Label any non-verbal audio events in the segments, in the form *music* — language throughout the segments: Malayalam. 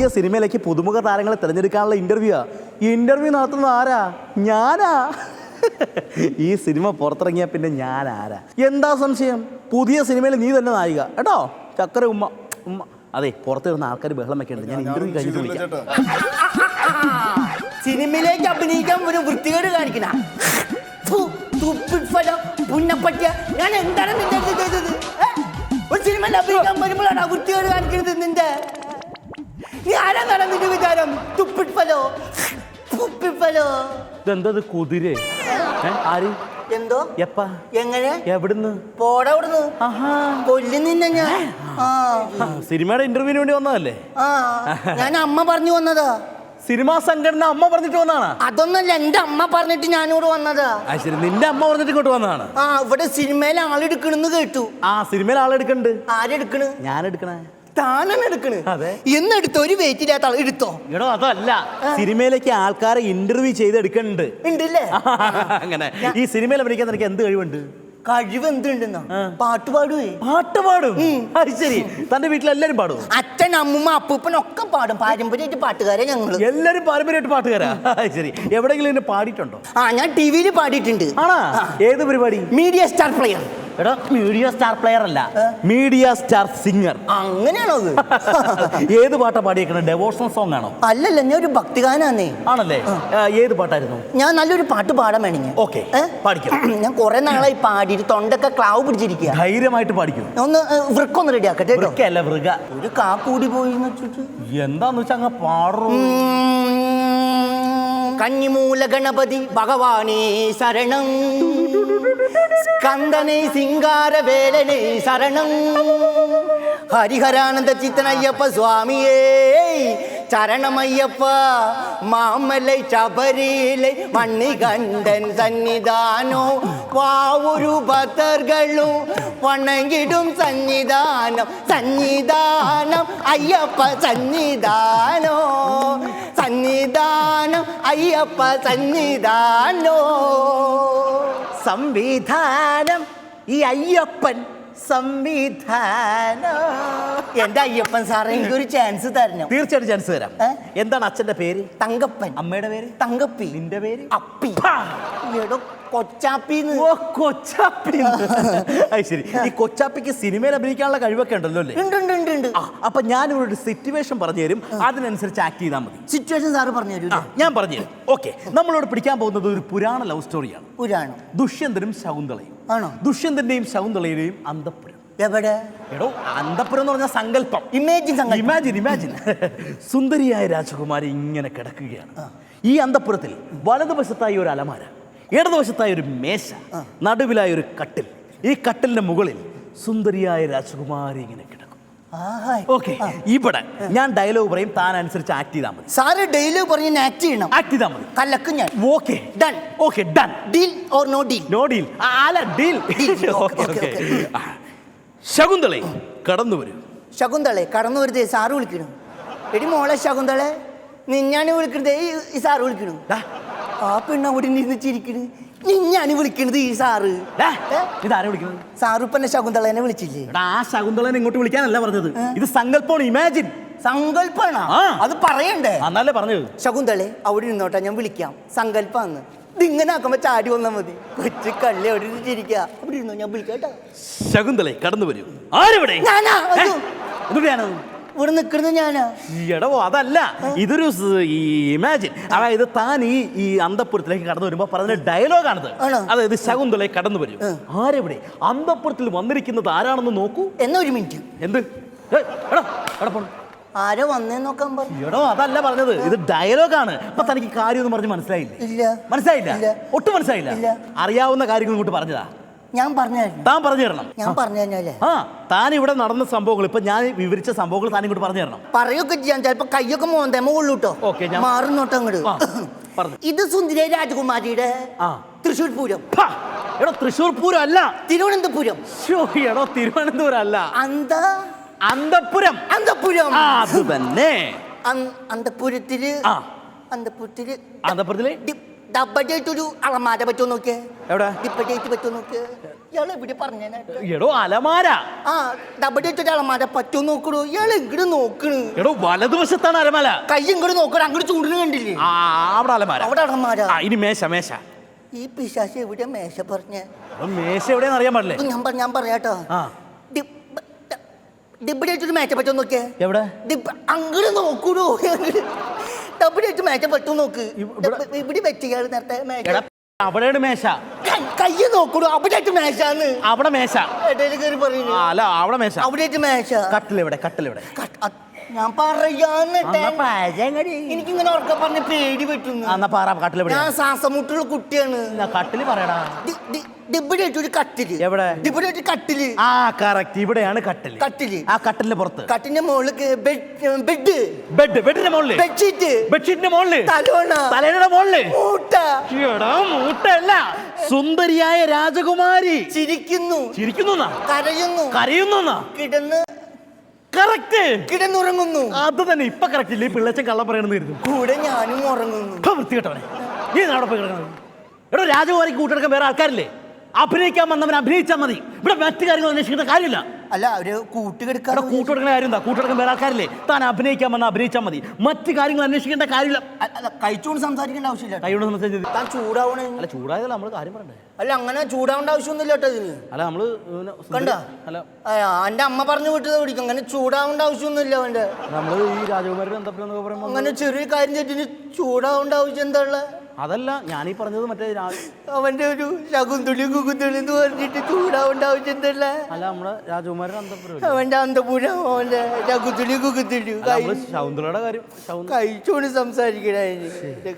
പുതിയ സിനിമയിലേക്ക് പുതുമുഖ താരങ്ങളെ തിരഞ്ഞെടുക്കാനുള്ള ഇന്റർവ്യൂ ഈ ഇന്റർവ്യൂ നടത്തുന്നത് ആരാ? ഞാനാ. ഈ സിനിമ പുറത്തിറങ്ങിയ പിന്നെ ഞാൻ ആരാ? എന്താ സംശയം? പുതിയ സിനിമയിൽ നീ തന്നെ നായിക. കേട്ടോ? ചക്കര ഉമ്മ ഉമ്മ. അതെ പുറത്തിരുന്ന ആൾക്കാർ ബഹളം വെക്കേണ്ടത് ഞാൻ ഇന്റർവ്യൂ കഴിഞ്ഞിട്ട് വിളിക്കാം. സിനിമയിലേക്ക് അഭിനയിക്കാൻ ഒരു വൃത്തികേട് കാണിക്കണ. പുന്നപ്പറ്റിയ ഞാൻ എന്താണ് നിന്റെ ചെയ്തത്? ഒരു സിനിമയിൽ അഭിനയിക്കാൻ വരുമ്പോഴാണ് വൃത്തികേട് കാണിക്കുന്നത് നിന്റെ? നീ ആരാ നട നിന്റെ വിചാരം തുപ്പിപ്പലോ തുപ്പിപ്പലോ ഇതെന്തത് കുതിര? ആര്? എന്തോ? എപ്പാ? എങ്ങനെ? എവിടുന്ന്? പോടാ അവിടുന്ന്. ആഹാ. കൊല്ലു നിന്നെ ഞാൻ. സിനിമയുടെ ഇന്റർവ്യൂവിന് വേണ്ടി വന്നതല്ലേ? ഞാൻ അമ്മ പറഞ്ഞു വന്നതാ. സിനിമാ സംഘടന അമ്മ പറഞ്ഞിട്ട് വന്നതാണ്? അതൊന്നല്ല എന്റെ അമ്മ പറഞ്ഞിട്ട് ഞാനിവിടെ വന്നതാ. ശരി. നിന്റെ അമ്മ പറഞ്ഞിട്ട് ഇങ്ങോട്ട് വന്നതാണ്? ആ ഇവിടെ സിനിമയിൽ ആളെടുക്കണെന്ന് കേട്ടു. ആ സിനിമയിൽ ആളെടുക്കണ്ട്. ആരെടുക്കണ്? ഞാൻ എടുക്കണേ താനാണ് എടുക്കണ്. അതെ. എന്നെടുത്തോ ഒരു വെയിറ്റ് ഇല്ലാത്ത ആൾ എടുത്തോ? എടോ അതല്ല. സിനിമയിലേക്ക് ആൾക്കാരെ ഇന്റർവ്യൂ ചെയ്ത് എടുക്കണ്ട് ഉണ്ടല്ലേ അങ്ങനെ. ഈ സിനിമയിൽ അഭിനയിക്കാൻ നിനക്ക് എന്ത് കഴിവുണ്ട്? കഴിവ് എന്തുണ്ടെന്നോ? പാട്ട് പാടുവേ. പാട്ട് പാടും? അത് ശരി. തന്റെ വീട്ടിൽ എല്ലാരും പാടും അച്ഛൻ അമ്മൂമ്മ അപ്പൂപ്പൻ ഒക്കെ പാടും. പാരമ്പര്യമായിട്ട് പാട്ടുകാരെ ഞങ്ങൾ. എല്ലാരും പാരമ്പര്യമായിട്ട് പാട്ടുകാരാ? അത് ശരി. എവിടെങ്കിലും എന്നെ പാടിയിട്ടുണ്ടോ? ആ ഞാൻ ടി വിയിൽ പാടിയിട്ടുണ്ട്. ആണാ? ഏത് പരിപാടി? Media star player. എടോ മീഡിയ സ്റ്റാർ പ്ലെയർ അല്ല. മീഡിയ സ്റ്റാർ സിംഗർ അങ്ങനെയാണോ അത് ഏത് പാട്ടാ പാടിയേക്കണേ? ഡെവോഷണൽ സോങ് ആണോ? അല്ലല്ല ഞാൻ ഒരു ഭക്തിഗാനാന്നേ. ആണല്ലേ? ഏത് പാട്ടായിരുന്നു? ഞാൻ നല്ലൊരു പാട്ട് പാടാൻ വേണമെങ്കിൽ ഓക്കെ പാടിക്കും. *clears throat* ഞാൻ കുറെ നാളായി പാടിയിട്ട് തൊണ്ടൊക്കെ ക്ലാവ് പിടിച്ചിരിക്കുക ധൈര്യമായിട്ട് പാടിക്കും. ഒന്ന് വൃക്കൊന്ന് റെഡി ആക്കട്ടെ വൃക്കല്ല വൃക. ഒരു കാക്കൂടി കൂടി പോയി എന്താന്ന് വെച്ചാ അങ്ങ് പാടൂ. கன்னிமூல கணபதி பகவானே சரணம். கந்தனை சிங்கார வேலனை சரணம். ஹரிஹரானந்த சித்தனையப்ப சுவாமியே ചരണമയ്യപ്പ മാമല ശബരിയിലെ മണ്ണികണ്ഠൻ സന്നിധാനോ വാവൊരു ഭക്തർകളും വണങ്ങിടും സന്നിധാനം സന്നിധാനം അയ്യപ്പ സന്നിധാനോ സന്നിധാനം അയ്യപ്പ സന്നിധാനോ. സംവിധാനം ഈ അയ്യപ്പൻ സംവിധാനം? എന്റെ അയ്യപ്പൻ സാറേ എനിക്ക് ഒരു ചാൻസ് തരണം. തീർച്ചയായിട്ടും ചാൻസ് തരാം. ഏ? എന്താണ് അച്ഛന്റെ പേര്? തങ്കപ്പൻ. അമ്മയുടെ പേര്? തങ്കപ്പി. നിന്റെ പേര്? അപ്പി. എടോ കൊച്ചാപ്പിന്ന്. ഓ കൊച്ചാപ്പി. അത് ശരി. ഈ കൊച്ചാപ്പിക്ക് സിനിമയിൽ അഭിനയിക്കാനുള്ള കഴിവൊക്കെ ഉണ്ടല്ലോ അല്ലേ? ഉണ്ട് ഉണ്ട് ഉണ്ട് ഉണ്ട്. ആ, അപ്പൊ ഞാൻ ഒരു സിറ്റുവേഷൻ പറഞ്ഞു തരും. അതിനനുസരിച്ച് ആക്ട് ചെയ്താൽ മതി. സിറ്റുവേഷൻ സാറ് പറഞ്ഞു തരൂ ആ, ഞാൻ പറഞ്ഞു തരും. ഓക്കെ നമ്മളോട് പിടിക്കാൻ പോകുന്നത് ഒരു പുരാണ ലവ് സ്റ്റോറിയാണ് പുരാണം. ദുഷ്യന്തനും ശകുന്തളയും. ആണോ? ദുഷ്യന്തന്റെയും ശകുന്തളയുടെയും അന്തപ്പുരം. എവിടെ? എടോ അന്തപ്പുരം എന്ന് പറഞ്ഞ സങ്കല്പം. ഇമേജിൻ ഇമാജിൻ ഇമാജിൻ സുന്ദരിയായ രാജകുമാരി ഇങ്ങനെ കിടക്കുകയാണ്. ഈ അന്തപ്പുരത്തിൽ വലതുവശത്തായി ഒരു അലമാര ഇടതുവശത്തായി ഒരു മേശ നടുവിലായി ഒരു കട്ടിൽ. ഈ കട്ടിലിന്റെ മുകളിൽ സുന്ദരിയായ രാജകുമാരി ഇങ്ങനെ കിടക്കും. ഓക്കെ ഇവിടെ ഞാൻ ഡയലോഗ് പറയും താൻ അനുസരിച്ച് ആക്ട് ചെയ്താൽ മതി. സാറ് ഡയലോഗ് പറഞ്ഞ് ആക്ട് ചെയ്യണം. ആക്ട് ചെയ്താൽ മതി. കല്ലക്കും ഞാൻ. Okay done okay done deal or no deal no deal അല്ല ഡീൽ *laughs* ശകുന്തളെ കടന്നു വരും. ശകുന്തളെ കടന്നു വരുതേ സാറ് വിളിക്കണു. എടി മോളെ ശകുന്തളെ നിന്നാണ് വിളിക്കണതേ ഈ- സാറ് വിളിക്കണു. ആ പെണ്ണ അവിടെ ഇരുന്ന് ചിരിക്കണ്. നിന്നാണ് വിളിക്കണത് ഈ സാറ്? ഇതാരെ വിളിക്കുന്നത് സാറ് ഇപ്പൊ എന്നെ ശകുന്തളേനെ വിളിച്ചില്ലേ? എടാ ആ ശകുന്തളനെ ഇങ്ങോട്ട് വിളിക്കാനല്ല പറഞ്ഞത്. ഇത് സങ്കല്പമാണ് ഇമാജിൻ സങ്കല്പാണ്? ആ. അത് പറയണ്ടേ? അന്നല്ലേ പറഞ്ഞത്. ശകുന്തളെ അവിടെ ഇരുന്നോട്ടെ ഞാൻ വിളിക്കാം. സങ്കല്പാന്ന്. ഇതിങ്ങനെ ആക്കുമ്പോ ചാടി വന്നാ മതി. കൊച്ചു കള്ളി അവിടെ ഇരുന്ന് അവിടെ ഇരുന്നോ ഞാൻ വിളിക്കാം കേട്ടോ. ശകുന്തളെ കടന്നു വരൂ. ആരെവിടെ? ഞാനാ? അയ്യോ. ഇവിടെ നിൽക്കുന്നത് ഞാനാ. എടോ അതല്ല. ഇതൊരു ഈ ഇമാജിൻ. അതായത് താൻ ഈ ഈ അന്തപുരത്തിലേക്ക് കടന്നു വരുമ്പോ പറഞ്ഞ ഡയലോഗാണിത്. അതായത് ശകുന്തളെ കടന്നു വരും. ആരെവിടെ? അന്തപുരത്തിൽ വന്നിരിക്കുന്നത് ആരാണെന്ന് നോക്കൂ. എന്നാ ഒരു മിനിറ്റ്. എന്ത്? എടാ, എടാ പോണം. ആരോ വന്നേ നോക്കാൻ പറഞ്ഞു എടോ അതല്ല പറഞ്ഞത്. ഇത് ഡയലോഗാണ്. അപ്പൊ തനിക്ക് കാര്യം എന്ന് പറഞ്ഞ് മനസ്സിലായില്ല? ഇല്ല. മനസ്സിലായില്ല? ഒട്ടും മനസ്സിലായില്ല. അറിയാവുന്ന കാര്യങ്ങൾ ഇങ്ങോട്ട് പറഞ്ഞതാ. ഞാൻ പറഞ്ഞു താൻ പറഞ്ഞു തരണം. ഞാൻ പറഞ്ഞു തന്നെ ആ താൻ ഇവിടെ നടന്ന സംഭവങ്ങൾ ഇപ്പൊ ഞാൻ വിവരിച്ച സംഭവങ്ങൾ താൻ ഇങ്ങോട്ട് പറഞ്ഞു തരണം. പറയൊക്കെ ചെയ്യാൻ ചിലപ്പോ കയ്യൊക്കെ മോന്തേമ കൊള്ളൂട്ടോ ഓക്കേ, ഞാൻ- മാറുന്നോട്ടോ അങ്ങോട്ട്. പറഞ്ഞു. ഇത് സുന്ദരി രാജകുമാരിയുടെ ആ. തൃശൂർ പൂരം. എടോ തൃശൂർ പൂരം അല്ല. തിരുവനന്തപുരം. എടോ തിരുവനന്തപുരം അല്ല. അന്ത? അന്തപുരം. അന്തപുരം. അത് തന്നെ. അന്തപുരത്തിൽ അന്തപുരത്തിൽ അന്തപുരത്തിൽ? ഡി- ഡബ്ബഡായിട്ടൊരു അളമാര പറ്റുമോ നോക്കിയേ എവിടെ ഡിപ്പഡേറ്റ് പറ്റുമോ നോക്കിയേ ഇയാൾ എവിടെ പറഞ്ഞേനായിട്ട് എടോ അലമാര ആ ഡബിൾ ഇട്ടിട്ട് അളമാരെ പറ്റുമോ നോക്കണു ഇയാൾ ഇങ്ങോട്ട് നോക്കണ് എടോ വലതുവശത്താണ് അലമാര കൈ ഇങ്ങോട്ട് നോക്കണം അങ്ങോട്ട് ചൂടിന് കണ്ടില്ലേ ആ അവിടെ അലമാര അവിടെ അളമാര ആ ഇനി മേശ മേശ ഈ പിശാശ് എവിടെ മേശ പറഞ്ഞേ മേശ എവിടെയാന്ന് അറിയാൻ പാടില്ലേ ഞാൻ പറഞ്ഞ ഞാൻ പറയാട്ടോ ആ ഡിബിഡി ആയിട്ട് മേച്ച പറ്റുമോ നോക്കിയേ എവിടെ അങ്ങോട്ട് നോക്കൂടോ ഡബിൾ ആയിട്ട് പറ്റുമോ നോക്ക്. ഇവിടെ- വെച്ചിയാൾ നേരത്തെ എടാ അവിടെയാണ് മേശ. കൈ- കൈ നോക്കൂടോ അവിടെ ആയിട്ട് മേശാന്ന്. അവിടെ മേശ. ഇടയിൽ കയറി പറയുന്നു അല്ല അവിടെ മേശ. അവിടെ ആയിട്ട് മേശ. കട്ടിലെവിടെ കട്ടിലെവിടെ. ഞാൻ പറയാന്ന് എന്നാ പാചകടി. എനിക്കിങ്ങനെ ഉറക്കം പറഞ്ഞ പേടി പറ്റുന്നു പറ കട്ടിൽ ഞാൻ ശ്വാസമുട്ടുള്ള കുട്ടിയാണ്. കട്ടിൽ പറയടാ. ഒരു കട്ടിൽ. എവിടെ? കട്ടിൽ. ആ കറക്റ്റ് ഇവിടെയാണ് കട്ടിൽ. കട്ടിൽ. ആ കട്ടിലിന്റെ പുറത്ത്. കട്ടിന്റെ മുകളിൽ ബെഡ് ബെഡ്. ബെഡ് ബെഡിന്റെ മുകളിൽ ബെഡ്ഷീറ്റ്. ബെഡ്ഷീറ്റിന്റെ മുകളിൽ തലോണ. തലയുടെ മുകളിൽ മൂട്ട. മൂട്ടല്ല സുന്ദരിയായ രാജകുമാരി. ചിരിക്കുന്നു. ചിരിക്കുന്നു കരയുന്നു. കരയുന്നു കിടന്ന് കറക്റ്റ് കിടന്നുറങ്ങുന്നു. അത് തന്നെ ഇപ്പൊ കറക്റ്റ് ഇല്ലേ? പിള്ളച്ചൻ കള്ളം പറയണെന്ന് കരുതും. കൂടെ ഞാനും ഉറങ്ങുന്നു. ഇപ്പൊ വൃത്തികെട്ടവനെ. നീ അവിടെ പോയി കിടക്കണം. എടോ രാജകുമാരിക്ക് കൂട്ടെടുക്കാൻ വേറെ ആൾക്കാരില്ലേ? അഭിനയിക്കാൻ വന്നവൻ അഭിനയിച്ചാൽ മതി. ഇവിടെ മറ്റു കാര്യങ്ങൾ അന്വേഷിക്കേണ്ട കാര്യമില്ല. അല്ല അവർ കൂട്ടുകെടുക്കാൻ കൂട്ടുകൊടുക്കുന്ന കാര്യം എന്താ? കൂട്ടുകൊടുക്കുന്ന വേറെ ആൾക്കാരില്ലേ? താൻ അഭിനയിക്കാൻ വന്നാൽ അഭിനയിച്ചാൽ മതി. മറ്റു കാര്യങ്ങൾ അന്വേഷിക്കേണ്ട കാര്യമില്ല. കഴിച്ചുകൊണ്ട് സംസാരിക്കേണ്ട ആവശ്യമില്ല കൈയോട് സംസാരിച്ചത് താൻ ചൂടാവണേ. അല്ല ചൂടായതല്ല നമ്മൾ കാര്യം പറയണ്ടേ? അല്ല അങ്ങനെ ചൂടാവേണ്ട ആവശ്യമൊന്നുമില്ല കേട്ടോ ഇതിന്. അല്ല നമ്മൾ കണ്ടോ? അല്ല. എന്റെ അമ്മ പറഞ്ഞു വിട്ടത് പിടിക്കും. അങ്ങനെ ചൂടാവേണ്ട ആവശ്യമൊന്നുമില്ല അവന്റെ. നമ്മൾ ഈ രാജകുമാരി അങ്ങനെ ചെറിയ കാര്യം തെറ്റിന് ചൂടാവേണ്ട ആവശ്യം എന്താ ഉള്ളത്? അതല്ല ഞാനീ പറഞ്ഞത് മറ്റേ അവന്റെ ഒരു ശകുന്തുളി കുകുന്തുളി എന്ന് പറഞ്ഞിട്ട് ചൂടാവേണ്ട ആവശ്യം അല്ല നമ്മുടെ രാജകുമാരൻ അന്തപുരം അവന്റെ അന്തപുരം അവന്റെ ശകുന്തുളി കുകുന്തുളി. ശകുന്തളയുടെ കാര്യം കഴിച്ചോണ്ട് സംസാരിക്കണേ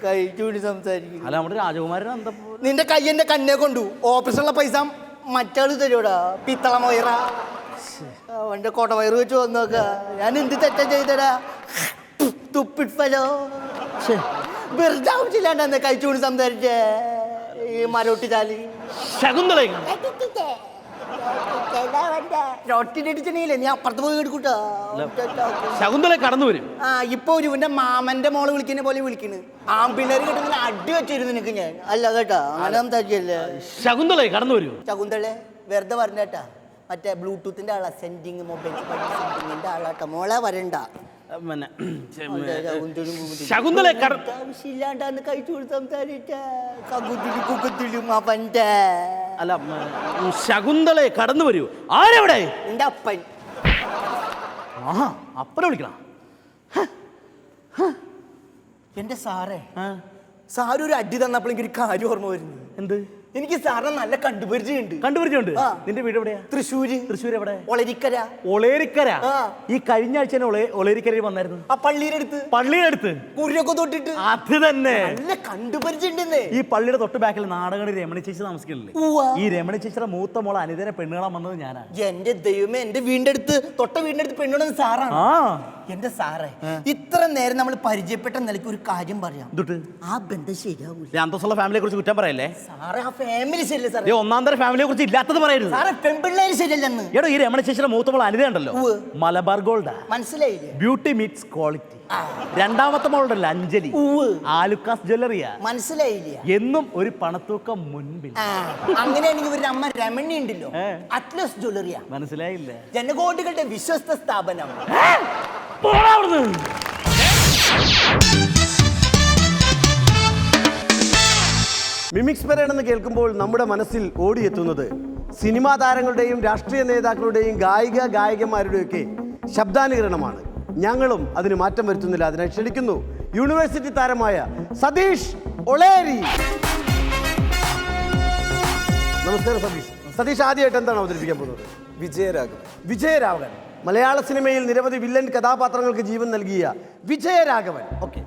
കഴിച്ചോണ്ട് സംസാരിക്കണം അല്ല നമ്മുടെ രാജകുമാരൻ അന്തപുരം നിന്റെ കൈ എന്റെ കണ്ണെ കൊണ്ടു. ഓഫീസുള്ള പൈസ മറ്റാൾ തരൂടാ പിത്തള മൊയറ അവന്റെ കോട്ടവയറ് വെച്ച് വന്നോക്ക. ഞാൻ എന്ത് തെറ്റാ ചെയ്തടാ? തുപ്പിട്ട് ഫലോ വെറുതെ ആവശ്യമില്ലാണ്ടെന്ന് കഴിച്ചുകൊണ്ട് സംസാരിച്ചേ? ഈ മരോട്ടി ചാലി ശകുന്തള റൊട്ടിനടിച്ചണില്ലേ നീ അപ്പുറത്ത് പോയി എടുക്കൂട്ടാ. ശകുന്തള കടന്നു വരും. ആ ഇപ്പൊ ഒരു ഇവന്റെ മാമന്റെ മോൾ വിളിക്കുന്ന പോലെ വിളിക്കണ്. ആമ്പിള്ളേര് കിട്ടുന്ന അടി വെച്ചിരുന്നു നിനക്ക് ഞാൻ. അല്ല കേട്ടോ. അങ്ങനെ സംസാരിച്ചല്ലേ ശകുന്തള കടന്നു വരും. ശകുന്തളെ വെറുതെ പറഞ്ഞേട്ടാ. മറ്റേ ബ്ലൂടൂത്തിന്റെ ആളാ സെൻഡിങ് മൊബൈൽ സെൻഡിങ്ങിന്റെ ആളാട്ടാ. മോളെ വരണ്ട. പിന്നെ ശകുന്തളും ആവശ്യമില്ലാണ്ടാന്ന് കഴിച്ചു കൊടുത്ത് സംസാരിച്ച. കകുത്തിലും കുക്കത്തിലും അവന്റെ അല്ല ശകുന്തളെ കടന്നു വരൂ. ആരെവിടെ? എന്റെ അപ്പൻ. ആഹാ അപ്പനെ വിളിക്കണം? എന്റെ സാറേ സാറൊരു അടി തന്നപ്പോൾ ഒരു കാര്യം ഓർമ്മ വരുന്നു. എന്ത്? എനിക്ക് സാറിനെ നല്ല കണ്ടുപരിചയമുണ്ട്. കണ്ടുപരിചയുണ്ട് ആ. നിന്റെ വീട് എവിടെയാ? തൃശ്ശൂര്. തൃശ്ശൂർ എവിടെ? ഒളരിക്കര. ഒളേരിക്കര? ആ. ഈ കഴിഞ്ഞ ആഴ്ച തന്നെ ഒളേരിക്കര ഒളേരിക്കരയിൽ വന്നായിരുന്നു. ആ പള്ളിയുടെ അടുത്ത്. പള്ളിയുടെ അടുത്ത്? കുരിയൊക്കെ തൊട്ടിട്ട്. അത് തന്നെ. നല്ല കണ്ടുപരിചയമുണ്ടെന്നേ. ഈ പള്ളിയുടെ തൊട്ട് ബാക്കിൽ നാടകണി രമണി ചേച്ചി താമസിക്കുന്നില്ലേ ഉവ്വ. ഈ രമണി ചേച്ചിയുടെ മൂത്ത മോളെ അനിതര പെണ്ണുകളാ വന്നത് ഞാനാണ്. എന്റെ ദൈവമേ എന്റെ വീടിന്റെ അടുത്ത് തൊട്ട വീടിന്റെ അടുത്ത് പെണ്ണുണ്ടെന്ന് സാറാണ്. ആ. എന്റെ സാറേ ഇത്ര നേരം നമ്മൾ പരിചയപ്പെട്ട നിലയ്ക്ക് ഒരു കാര്യം പറയാം. ആ ബന്ധം ശരിയാവൂല. അന്തസ്സുള്ള ഫാമിലിയെ കുറിച്ച് കുറ്റം പറയല്ലേ? സാറേ ആ ഫാമിലി ശരിയല്ലേ സാറേ. ഒന്നാം തരം ഫാമിലിയെ കുറിച്ച് ഇല്ലാത്തത് പറയരുത്. സാറേ പെൺപിള്ളേര് ശരിയല്ലെന്ന് എടോ ഈ രമണ ചേച്ചിയുടെ മൂത്ത മോൾ അനിത ഉണ്ടല്ലോ. ഉവ്വ്. മലബാർ ഗോൾഡാ? മനസ്സിലായില്ലേ? Beauty meets quality. രണ്ടാമത്തെ മോളുണ്ടല്ലോ അഞ്ജലി. ആലുക്കാസ് ജ്വല്ലറിയാ. മനസ്സിലായില്ല. എന്നും ഒരു പണത്തൂക്കം മുൻപിൽ. അങ്ങനെ അങ്ങനെയാണെങ്കിൽ ഇവരുടെ അമ്മ രമണി ഉണ്ടല്ലോ. അറ്റ്ലസ് ജ്വല്ലറിയാ. മനസ്സിലായില്ല. ജനകോടികളുടെ വിശ്വസ്ത സ്ഥാപനം. മിമിക്സ് പരേഡ് എന്ന് കേൾക്കുമ്പോൾ നമ്മുടെ മനസ്സിൽ ഓടിയെത്തുന്നത് സിനിമാ താരങ്ങളുടെയും രാഷ്ട്രീയ നേതാക്കളുടെയും ഗായിക ഗായകന്മാരുടെയൊക്കെ ശബ്ദാനുകരണമാണ്. ഞങ്ങളും അതിന് മാറ്റം വരുത്തുന്നില്ല. അതിനെ ക്ഷണിക്കുന്നു. യൂണിവേഴ്സിറ്റി താരമായ സതീഷ് ഒളേരി. നമസ്കാരം സതീഷ്. സതീഷ് ആദ്യമായിട്ട് എന്താണ് അവതരിപ്പിക്കാൻ പോകുന്നത്? വിജയരാഘവൻ. വിജയരാഘവൻ. മലയാള സിനിമയിൽ നിരവധി വില്ലൻ കഥാപാത്രങ്ങൾക്ക് ജീവൻ നൽകിയ വിജയരാഘവൻ. ഓക്കെ.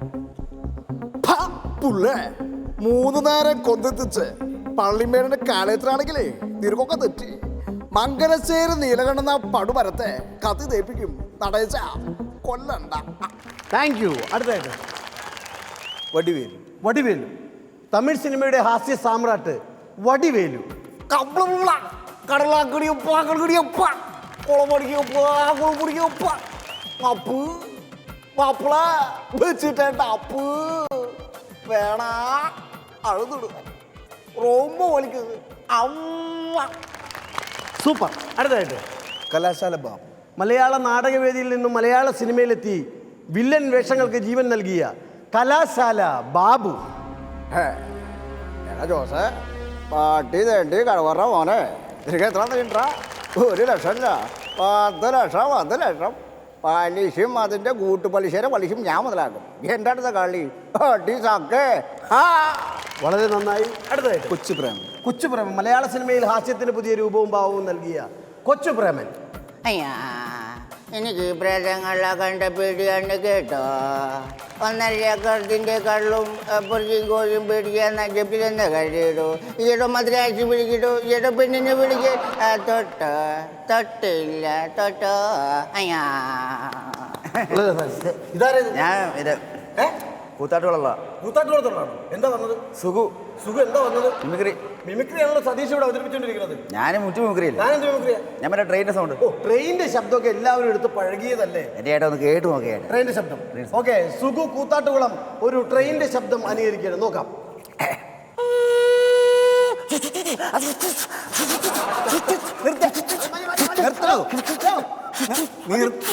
മൂന്ന് നേരം കൊന്നെത്തിച്ച് പള്ളിമേടിന്റെ കാലയത്തിലാണെങ്കിലേ നിനക്കൊക്കെ തെറ്റി. മംഗലശ്ശേരി നീലകണ്ഠന പടുമരത്തെ കത്തി തേപ്പിക്കും നടയച്ച കൊല്ലണ്ട. താങ്ക് യു അടുത്തായിട്ട് വടിവേലു. വടിവേലു. തമിഴ് സിനിമയുടെ ഹാസ്യ സാമ്രാട്ട് വടിവേലു. കമ്പളമുള്ള കടലാക്കടിയൊപ്പ കടകടിയൊപ്പ കുളമടിക്കൊപ്പ കുളമുടിക്കൊപ്പ അപ്പ് മാപ്പിള വെച്ചിട്ടേണ്ട അപ്പ്. വേണ അഴുതുടു. റോമ്പ വലിക്കുന്നത്. അമ്മ സൂപ്പർ. അടുത്തായിട്ട് കലാശാല ബാബു. മലയാള നാടകവേദിയിൽ നിന്നും മലയാള സിനിമയിലെത്തി വില്ലൻ വേഷങ്ങൾക്ക് ജീവൻ നൽകിയ കലാശാല ബാബു. ജോസ് ജോസേ പാട്ടി തേണ്ടി കടവറ മോനെ. എത്ര നീണ്ട? ഒരു ലക്ഷമല്ല പത്ത് ലക്ഷം പത്ത് ലക്ഷം. പലിശയും അതിന്റെ കൂട്ടുപലിശയുടെ പലിശയും ഞാൻ മുതലാക്കും. എന്റെ അടുത്ത കളി. പാട്ടി സക്കേ ആ. വളരെ നന്നായി. അടുത്തതായിട്ട് കൊച്ചു പ്രേമൻ കൊച്ചു പ്രേമൻ മലയാള സിനിമയിൽ ഹാസ്യത്തിന് പുതിയ രൂപവും ഭാവവും നൽകിയ കൊച്ചു പ്രേമൻ അയ്യാ. എനിക്ക് പ്രേതങ്ങളെ കണ്ട പേടിയാണ് കേട്ടോ. ഒന്നര ഏക്കറത്തിന്റെ കള്ളും പുറത്തും കോഴിയും പേടിക്കാൻ നജപ്പിലെന്ന് കഴിയിടൂ ഈയിടെ മദ്രാശി പിടിക്കിട്ടു ഈയിടെ പെണ്ണിനെ പിടിക്ക തൊട്ടോ തൊട്ടില്ല തൊട്ടോ അയ്യാ. ഞാൻ ഇത്? കൂത്താട്ടുള്ള കൂത്താട്ടുകുളത്തുള്ളതാണോ എന്താ വന്നത്? സുഖു. സുഖം എന്താ വന്നത്? മിമിക്രി. മിമിക്രി ആണല്ലോ സതീഷ് ഇവിടെ അവതരിപ്പിച്ചുകൊണ്ടിരിക്കുന്നത് ഞാൻ മുറ്റു മിമിക്രിയില്ല? ഞാൻ എന്ത് മിമിക്രിയാ. ഞാൻ മറ്റേ ട്രെയിനിന്റെ സൗണ്ട് ഓ ട്രെയിനിന്റെ ശബ്ദമൊക്കെ എല്ലാവരും എടുത്ത് പഴകിയതല്ലേ? എന്റെ ഏട്ടാ ഒന്ന് കേട്ട് നോക്കിയേട്ടെ ട്രെയിനിന്റെ ശബ്ദം. ഓക്കെ സുഖു കൂത്താട്ടുകുളം ഒരു ട്രെയിനിന്റെ ശബ്ദം അനുകരിക്കുകയാണ്. നോക്കാം. നിർത്തണോ?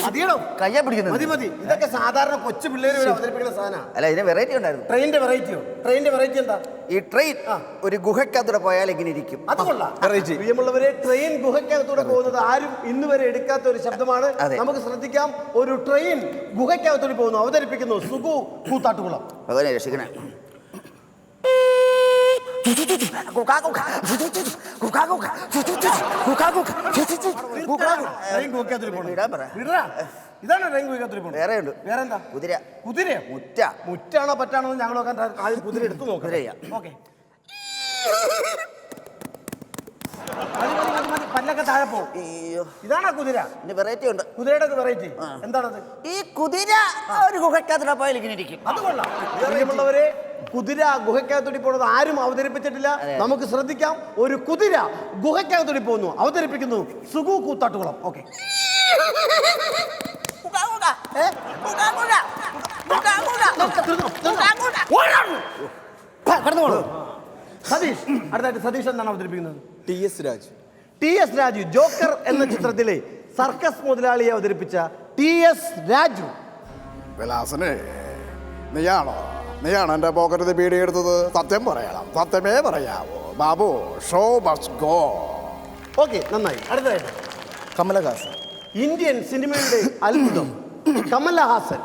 മതിയടോ. കയ്യാ പിടിക്കുന്നത്. മതി മതി. ഇതൊക്കെ സാധാരണ കൊച്ചു പിള്ളേര് വരെ അവതരിപ്പിക്കുന്ന സാധനം അല്ല ഇതിന് വെറൈറ്റി ഉണ്ടായിരുന്നു. ട്രെയിനിന്റെ വെറൈറ്റിയോ ട്രെയിനിന്റെ വെറൈറ്റി എന്താ? ഈ ട്രെയിൻ ഒരു ഗുഹയ്ക്കകത്തൂടെ പോയാൽ ഇങ്ങനെ ഇരിക്കും. അത് കൊള്ളാം. പ്രിയമുള്ളവരെ ട്രെയിൻ ഗുഹയ്ക്കകത്തൂടെ പോകുന്നത് ആരും ഇന്ന് വരെ എടുക്കാത്ത ഒരു ശബ്ദമാണ് നമുക്ക് ശ്രദ്ധിക്കാം. ഒരു ട്രെയിൻ ഗുഹയ്ക്കകത്തൂടെ പോകുന്നു. അവതരിപ്പിക്കുന്നു സുഖു കൂത്താട്ടുകുളം. ഭഗവാനെ രക്ഷിക്കണേ ട്രെയിൻ ഗുഹയ്ക്കകത്തൂടെ പോകുന്നു. വിടാൻ പറ. വിടറാ. ഇതാണ് റെയിൻ ഗുഹയ്ക്കകത്തൂടെ പോകുന്നത് വേറെ ഉണ്ട് വേറെന്താ കുതിര കുതിരയോ മുറ്റ മുറ്റാണോ പറ്റാണോ ഞങ്ങൾ നോക്കാൻ ആദ്യം കുതിര എടുത്ത് നോക്കാം. ഓക്കെ പല്ലൊക്കെ താഴെ പോകും. അയ്യോ. ഇതാണോ കുതിര? ഇതിന് വെറൈറ്റി ഉണ്ട്. കുതിരയുടെ വെറൈറ്റി എന്താണത്? ഈ കുതിര ഒരു ഗുഹയ്ക്കകത്തൂടെ പോയാൽ ഇങ്ങനെ ഇരിക്കും. അത് കൊള്ളാം. പ്രിയമുള്ളവരെ കുതിര ഗുഹയ്ക്കകത്തൂടി പോകുന്നത് ആരും അവതരിപ്പിച്ചിട്ടില്ല. നമുക്ക് ശ്രദ്ധിക്കാം. ഒരു കുതിര ഗുഹയ്ക്കകത്തൂടി പോകുന്നു. അവതരിപ്പിക്കുന്നു സുഗു കൂത്താട്ടുകുളം. ഓക്കെ. സതീഷ് അടുത്തായിട്ട് സതീഷ് എന്താണ് അവതരിപ്പിക്കുന്നത്. T S Raju. T S Raju joker എന്ന ചിത്രത്തിലെ സർക്കസ് മുതലാളിയെ അവതരിപ്പിച്ച ടി എസ് രാജു. വിലാസനെ നീയാണോ? എന്റെ പോക്കറ്റ് പോക്കറ്റത്ത് എടുത്തത്? സത്യം പറയണം. സത്യമേ പറയാവോ. ബാബു ഷോ ബസ് ഗോ ഓക്കെ നന്നായി. അടുത്തതായിട്ട്. കമലഹാസൻ. ഇന്ത്യൻ സിനിമയുടെ അത്ഭുതം. കമലഹാസൻ.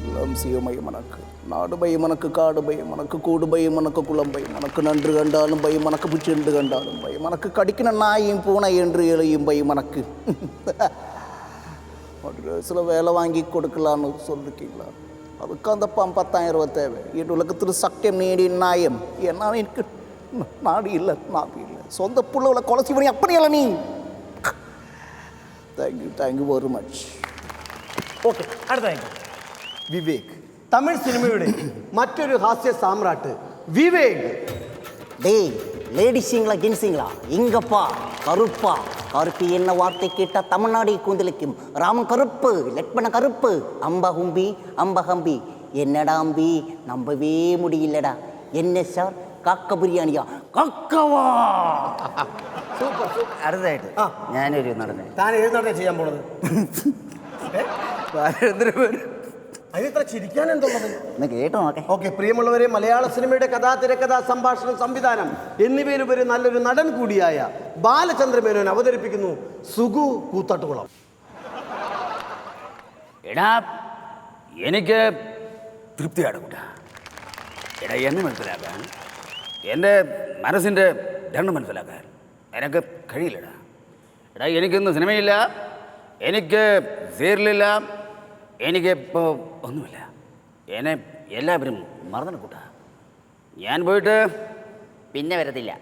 എല്ലാം സിയുമായി മണക്കും நாடு பயம் எனக்கு காடு பயம் எனக்கு கூடு பயம் எனக்கு குளம் பயம் எனக்கு நன்று கண்டாலும் பயம் எனக்கு பிச்சென்று கண்டாலும் பயம் எனக்கு கடிக்கின நாயும் பூனை என்று எழையும் பயம் எனக்கு *laughs* சில வேலை வாங்கி கொடுக்கலான்னு சொல்லிருக்கீங்களா? அதுக்கு அந்த பத்தாயிரம் ரூபா தேவை. என் உலகத்தில் சக்தியம் நீடி நாயம். ஏன்னா எனக்கு நாடு இல்லை நாடு இல்லை. சொந்த பிள்ளைகளை கொலைச்சி பண்ணி அப்படி இல்லை நீ. Thank you thank you very much okay அடுத்த விவேக் തമിഴ് സിനിമയുടെ മറ്റൊരു ഹാസ്യ സാമ്രാട്ട് വിവേക് டேய் லேடிஸுங்களா ஜென்ஸுங்களா எங்கப்பா கருப்பா கருப்பு என்ன வார்த்தை கேட்டா தமிழ்நாடு கூந்தலிக்கும் ராமன் கருப்பு லட்மண கருப்பு அம்ப ஹும்பி அம்ப ஹம்பி என்னடா அம்பி நம்பவே முடியலடா என்ன சார் காக்க பிரியாணியா கக்கவா അടുത്തതായിട്ട് ഞാനൊരു നടനെ താൻ എഴുന്നേറ്റേ ചെയ്യാൻ പോണത് അതിന് ഇത്ര ചിരിക്കാൻ എന്തുള്ളത്? ഒന്ന് കേട്ട് നോക്കേ. ഓക്കെ പ്രിയമുള്ളവരെ മലയാള സിനിമയുടെ കഥാ തിരക്കഥ സംഭാഷണം സംവിധാനം എന്നിവയിലുപരി നല്ലൊരു നടൻ കൂടിയായ ബാലചന്ദ്ര മേനോൻ അവതരിപ്പിക്കുന്നു സുഗു കൂത്താട്ടുകുളം. എടാ എനിക്ക് തൃപ്തിയാണ് കൂട്ടാ. എടാ എന്നെ മനസ്സിലാക്കാൻ എന്റെ മനസ്സിന്റെ ദണ്ണം മനസ്സിലാക്കാൻ എനിക്ക് കഴിയില്ലടാ. എടാ എനിക്കൊന്നും സിനിമയില്ല എനിക്ക് സീരിയലില്ല എനിക്ക് ഇപ്പോൾ ഒന്നുമില്ല. എന്നെ എല്ലാവരും മറന്നു കൂട്ടാ. ഞാൻ പോയിട്ട് പിന്നെ വരത്തില്ല. *laughs*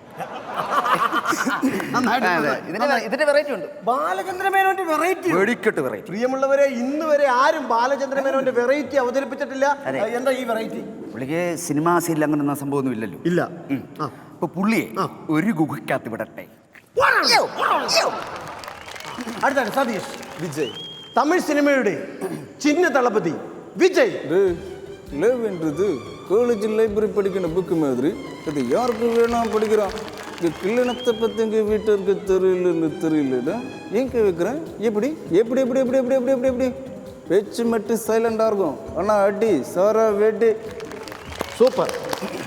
ഇതിന്റെ വെറൈറ്റി ഉണ്ട്. ബാലചന്ദ്ര മേനോന്റെ വെറൈറ്റി വെടിക്കെട്ട് വെറൈറ്റി പ്രിയമുള്ളവരെ ഇന്ന് വരെ ആരും ബാലചന്ദ്രമേനോന്റെ വെറൈറ്റി അവതരിപ്പിച്ചിട്ടില്ല. എന്താ ഈ വെറൈറ്റി പുള്ളിക്ക് സിനിമാ സീരിയൽ അങ്ങനെയൊന്നും സംഭവമൊന്നും ഇല്ലല്ലോ ഇല്ല. അപ്പൊ പുള്ളിയെ ഒരു ഗുഹയ്ക്കകത്ത് വിടട്ടെ. അടുത്താണ് സതീഷ് വിജയ്. തമിഴ് സിനിമയുടെ ചിഹ്ന തളപതി വിജയ് லேவ்ன்றது காலேஜ் லைப்ரரி படிக்கிற புக்கு மாதிரி இது யாருக்கு வேணா படிக்கிறான் கல்யாணத்தை பற்றி எங்கள் வீட்டிற்கு தெரியலன்னு தெரியலடா ஏன் கேட்குறேன் எப்படி எப்படி எப்படி எப்படி எப்படி எப்படி எப்படி எப்படி பேச்சு மட்டும் சைலண்டாக இருக்கும் ஆனால் அடி சாரா வேட்டி സൂപ്പർ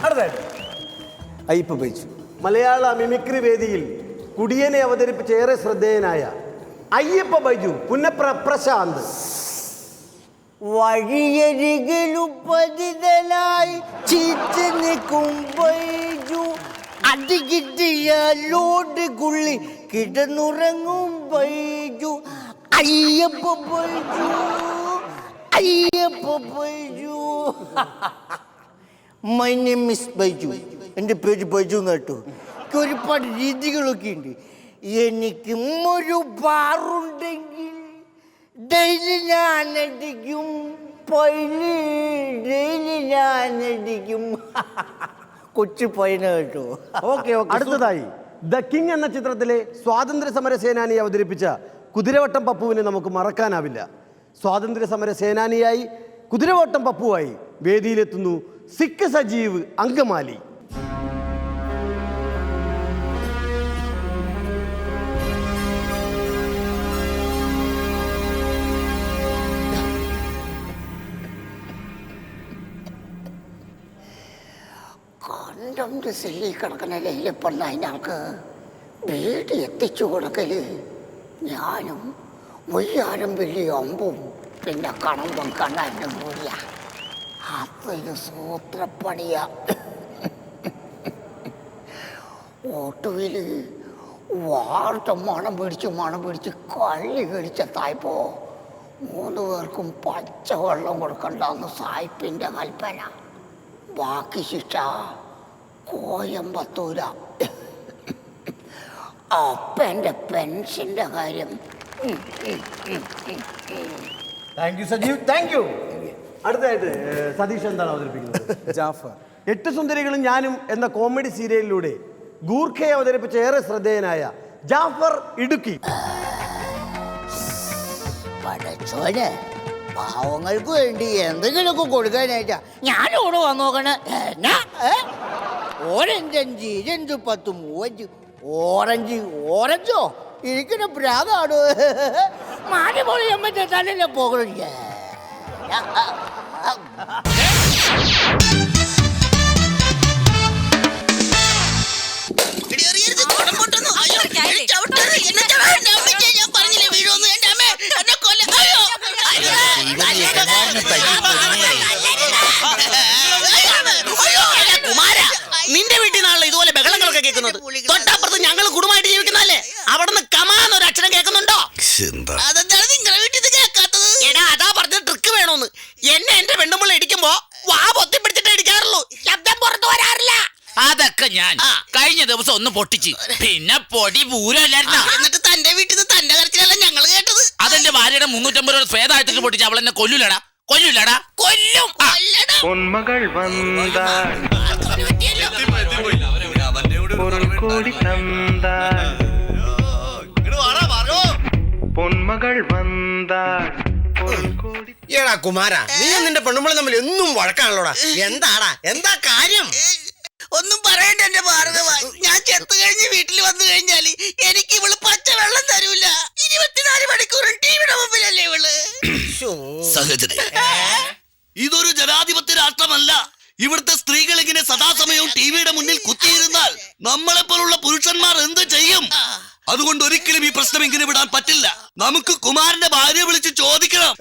അടുത്തായിട്ട് അയ്യപ്പ ബൈച്ചു മലയാള മിമിക്രി വേദിയിൽ കുടിയനെ അവതരിപ്പിച്ച ഏറെ ശ്രദ്ധേയനായ അയ്യപ്പ ബൈജു പുന്നപ്ര പ്രശാന്ത് വഴിയരികിലും പതിതനായി ചീറ്റ് നിൽക്കും ബൈജു അടികിട്ടിയാലോട് കുള്ളി കിടന്നുറങ്ങും ബൈജു അയ്യപ്പ ബൈജു അയ്യപ്പ ബൈജു മൈ മിസ് ബൈജു. എന്റെ പേര് ബൈജു കേട്ടോ. ഒരുപാട് രീതികളൊക്കെ ഉണ്ട്. എനിക്കും ഒരു ബാറുണ്ടെങ്കിൽ ഡെയിലി ഞാൻ അടിക്കും പൈലി ഡെയിലി ഞാൻ അടിക്കും കൊച്ചു പൈന കേട്ടു. ഓക്കെ അടുത്തതായി ദ കിങ് എന്ന ചിത്രത്തിലെ സ്വാതന്ത്ര്യ സമര സേനാനിയെ അവതരിപ്പിച്ച കുതിരവട്ടം പപ്പുവിനെ നമുക്ക് മറക്കാനാവില്ല. സ്വാതന്ത്ര്യ സമര സേനാനിയായി കുതിരവട്ടം പപ്പുവായി വേദിയിലെത്തുന്നു സിഖ് സജീവ് അങ്കമാലി. കണ്ടം സെല്ലി കിടക്കുന്ന ലൈലപ്പണ്ണ അതിനൾക്ക് വീട് എത്തിച്ചു കൊടുക്കൽ. ഞാനും മുയ്യാരും വലിയ അമ്പും പിന്നെ കണമ്പും കണ്ണാനും കൂടിയ. അതൊരു സൂത്രപ്പണിയ. ഓട്ടുവിൽ വാർത്ത മണം പിടിച്ച് മണം പിടിച്ച് കള്ളി കടിച്ചെത്തായപ്പോ മൂന്ന് പേർക്കും പച്ചവെള്ളം കൊടുക്കണ്ടെന്ന് സായിപ്പിന്റെ കൽപ്പന. ബാക്കി ശിക്ഷ കോയമ്പത്തൂര. അപ്പന്റെ പെൻഷന്റെ കാര്യം. Thank you Sajeev. Thank you അടുത്തതായിട്ട് സതീഷ് എന്താണ് അവതരിപ്പിക്കുന്നത്? ജാഫർ. എട്ട് സുന്ദരികളും ഞാനും എന്ന കോമഡി സീരിയലിലൂടെ ഗൂർഖയെ അവതരിപ്പിച്ച ഏറെ ശ്രദ്ധേയനായ ജാഫർ ഇടുക്കി. പടച്ചോനെ പാവങ്ങൾക്ക് വേണ്ടി എന്തെങ്കിലുമൊക്കെ കൊടുക്കാനായിട്ടാ. ഞാനിവിടെ വന്നോക്കണേ? ഓറഞ്ച് അഞ്ച് ഇരഞ്ച് പത്ത് മൂവഞ്ച് ഓറഞ്ച് ഓറഞ്ചോ? ഇരിക്കുന്ന പ്രാഗാണ് മാറി പോലെ അമ്മേ തലയിലെ പോകണില്ല പറഞ്ഞില്ലേ വീഴുമെന്ന് എന്റെ അമ്മ എന്നെ കൊല്ല. അയ്യോ. കേൾക്കുന്നത്. തൊട്ടപ്പുറത്ത് ഞങ്ങൾ കുടുംബമായിട്ട് ജീവിക്കുന്നല്ലേ അവിടുന്ന് കമാന്ന് ഒരു അക്ഷരം കേൾക്കുന്നുണ്ടോ? അതെന്താണ് നിങ്ങളുടെ വീട്ടിൽ ഇത് കേൾക്കാത്തത്? എടാ അതാ പറഞ്ഞ ട്രിക്ക് വേണോന്ന്. എന്നെ എന്റെ പെണ്ണുമ്പിള്ള ഇടിക്കുമ്പോ വാ പൊത്തി പിടിച്ചിട്ട് ഇടിക്കാറുള്ളൂ. ശബ്ദം പുറത്തു വരാറില്ല. അതൊക്കെ ഞാൻ കഴിഞ്ഞ ദിവസം ഒന്ന് പൊട്ടിച്ച്. പിന്നെ പൊടി പൂരല്ലായിരുന്ന. എന്നിട്ട് തന്റെ വീട്ടിൽ നിന്ന് തന്റെ കരച്ചിലല്ല ഞങ്ങൾ കേട്ടത്? അതെന്റെ ഭാര്യയുടെ മുന്നൂറ്റമ്പത് രൂപ സ്വേതായിട്ട് പൊട്ടിച്ച് അവൾ എന്നെ കൊല്ലൂലടാ. കൊല്ലൂലടാ. കൊല്ലും. കൊന്മകൾ പൊന്മകൾ பொருள் கூடி தந்தாள் പൊന്മകൾ വന്താൾ ഏടാ കുമാര നീ നിന്റെ പെണ്ണുമ്പളും തമ്മിൽ എന്നും വഴക്കാണല്ലോടാ. എന്താടാ? എന്താ കാര്യം? ഒന്നും പറയണ്ട എന്റെ ഭാർഗവ. ഞാൻ ചെത്ത് കഴിഞ്ഞ് വീട്ടിൽ വന്നു കഴിഞ്ഞാൽ എനിക്ക് ഇവൾ പച്ച വെള്ളം തരൂല. ഇരുപത്തിനാല് മണിക്കൂറും ടിവിയുടെ മുമ്പിലല്ലേ ഇവൾ? സഹോദരി. ഇതൊരു ജനാധിപത്യ രാഷ്ട്രമല്ല. ഇവിടുത്തെ സ്ത്രീകൾ ഇങ്ങനെ സദാസമയവും ടി വിയുടെ മുന്നിൽ കുത്തിയിരുന്നാൽ നമ്മളെ പോലുള്ള പുരുഷന്മാർ എന്ത് ചെയ്യും? അതുകൊണ്ട് ഒരിക്കലും ഈ പ്രശ്നം ഇങ്ങനെ വിടാൻ പറ്റില്ല. നമുക്ക് കുമാരന്റെ ഭാര്യ വിളിച്ച് ചോദിക്കണം.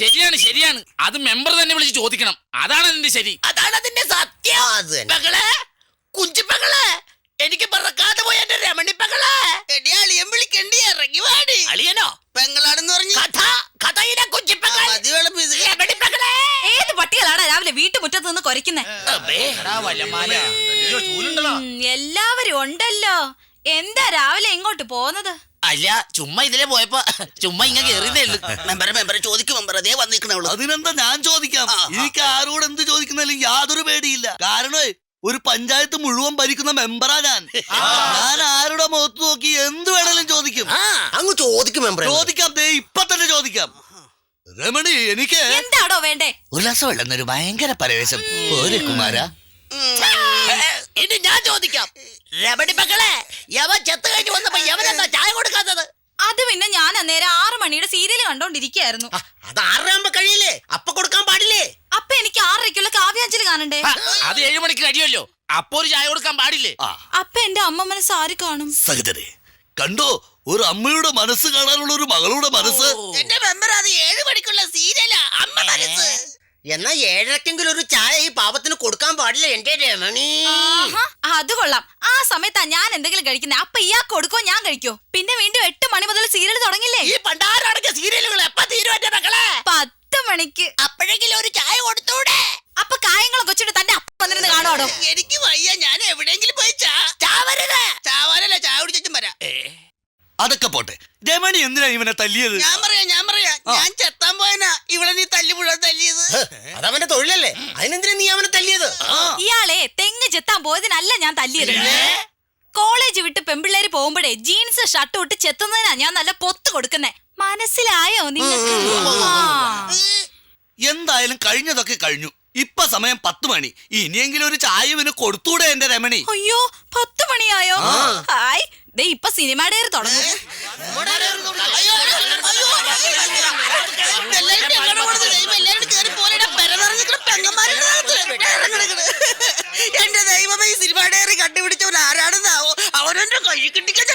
ശരിയാണ് ശരിയാണ്. അത് മെമ്പർ തന്നെ വിളിച്ച് ചോദിക്കണം. അതാണ് അതിന്റെ ശരി. അതാണ് അതിന്റെ സത്യം. കുഞ്ചിപ്പെങ്ങളെ എനിക്ക് പറക്കാതെ പോയ എന്റെ രമണി പെങ്ങളെ എടി അളിയൻ വിളിക്കണ്ടി ഇറങ്ങി വാടി. അളിയനോ? പെങ്ങളാണെന്ന് പറഞ്ഞു. കഥ കഥയിലെ ഏത് പട്ടികളാണ് രാവിലെ വീട്ടുമുറ്റത്ത് നിന്ന് കൊരയ്ക്കുന്നേ. എല്ലാവരും ഉണ്ടല്ലോ. എന്താ രാവിലെ ഇങ്ങോട്ട് പോന്നത് അല്ല ചുമ്മാ ഇതിലെ പോയപ്പോ ചുമ്മാ ഇങ്ങനെ കേറിയതേ ഉള്ളു. മെമ്പറെ മെമ്പറെ ചോദിക്കും മെമ്പർ അതേ വന്നിരിക്കണുള്ളൂ അതിനെന്താ ഞാൻ ചോദിക്കാം? എനിക്ക് ആരോട് എന്ത് ചോദിക്കുന്നില്ല യാതൊരു പേടിയില്ല. കാരണം ഒരു പഞ്ചായത്ത് മുഴുവൻ ഭരിക്കുന്ന മെമ്പറാ ഞാൻ. ഞാൻ ആരുടെ മുഖത്ത് നോക്കി എന്ത് വേണേലും ചോദിക്കും. അങ്ങ് ചോദിക്കും മെമ്പറെ. ചോദിക്കാം. ദേ ഇപ്പൊ തന്നെ ചോദിക്കാം. രമണി എനിക്ക് എന്താണോ വേണ്ടേ? ഉല്ലാസം ഒരു ഭയങ്കര പരവേശം. ഒരു കുമാര. ഇനി ഞാൻ ചോദിക്കാം. രമണി മക്കളെ യവൻ ചെത്ത് കഴിഞ്ഞ് വന്നപ്പോ യവനെന്താ ചായ കൊടുക്കാത്തത്? അത് പിന്നെ ഞാൻ അന്നേരം ആറു മണിയുടെ സീരിയൽ കണ്ടോണ്ടിരിക്കായിരുന്നു. അത് ആറരയാകുമ്പോ കഴിയില്ലേ? അപ്പൊ കൊടുക്കാൻ പാടില്ലേ? അപ്പൊ എനിക്ക് ആറരയ്ക്കുള്ള കാവ്യാഞ്ജലി കാണണ്ടേ? അത് ഏഴു മണിക്ക് കഴിയുമല്ലോ അപ്പൊ ഒരു ചായ കൊടുക്കാൻ പാടില്ലേ? അപ്പൊ എന്റെ അമ്മ മനസ്സ് ആര് കാണും? സഹിതരെ കണ്ടോ? ഒരു അമ്മയുടെ മനസ്സ് കാണാനുള്ള ഒരു മകളുടെ മനസ്സ്. എന്റെ മെമ്പർ അത് ഏഴു മണിക്കുള്ള സീരിയലാ അമ്മ മനസ്സ്. എന്നാ ഏഴരക്കെങ്കിലും ഒരു ചായ ഈ പാപത്തിന് കൊടുക്കാൻ പാടില്ല എന്റെ രമണി. അത് കൊള്ളാം. ആ സമയത്താ ഞാൻ എന്തെങ്കിലും കഴിക്കുന്നത് അപ്പൊ ഇയാൾക്ക് കൊടുക്കോ ഞാൻ കഴിക്കോ? പിന്നെ വീണ്ടും എട്ട് മണി മുതൽ സീരിയൽ തുടങ്ങില്ലേ? ഈ പണ്ടാറടക്ക സീരിയലുകൾ എപ്പ തീരും എന്റെ മക്കളെ? പത്ത് മണിക്ക്. അപ്പോഴെങ്കിലും ഒരു ചായ കൊടുത്തൂടെ? അപ്പൊ കായങ്ങളും കൊച്ചിട്ട് തന്റെ അപ്പ വന്നിരുന്ന് കാണുവാടോ? എനിക്ക് വയ്യ ഞാൻ എവിടെയെങ്കിലും പോയി ചാ ചാവരുത് ചാവാനല്ല ചായ കുടിച്ചും വരാം. ഏ, അതൊക്കെ പോട്ടെ. രമണി എന്തിനാ ഇവനെ തല്ലിയത്? ഞാൻ പറയാം ഞാൻ പറയാം. ഞാൻ ചെത്താൻ പോയനാ. ഇവിടെ നീ തല്ലി മുഴുവൻ തല്ലിയത്. അതവന്റെ തൊഴിലല്ലേ? അതിനെന്തിനാ നീ അവനെ തല്ലിയത്? ഇയാളെ തെങ്ങ് ചെത്താൻ പോയതിനല്ല ഞാൻ തല്ലിയത്. കോളേജ് വിട്ട് പെമ്പിള്ളേര് പോകുമ്പോഴേ ജീൻസ് ഷർട്ട് ഇട്ട് ചെത്തുന്നതിനാ ഞാൻ നല്ല പൊത്ത് കൊടുക്കുന്നേ. മനസ്സിലായോ നീ എന്തായാലും കഴിഞ്ഞതൊക്കെ കഴിഞ്ഞു. ഇപ്പൊ സമയം പത്ത് മണി. ഇനിയെങ്കിലും ഒരു ചായ ഇവന് കൊടുത്തൂടെ എന്റെ രമണി. അയ്യോ പത്ത് മണിയായോ? ഹായ്. ദേ ഇപ്പൊ സിനിമയുടെ എന്റെ ദൈവമേ ഈ സിനിമയുടെ ഡയറി കണ്ടുപിടിച്ചവൻ ആരാണെന്നാവോ? അവനെ കൈ കിട്ടിക്കാൻ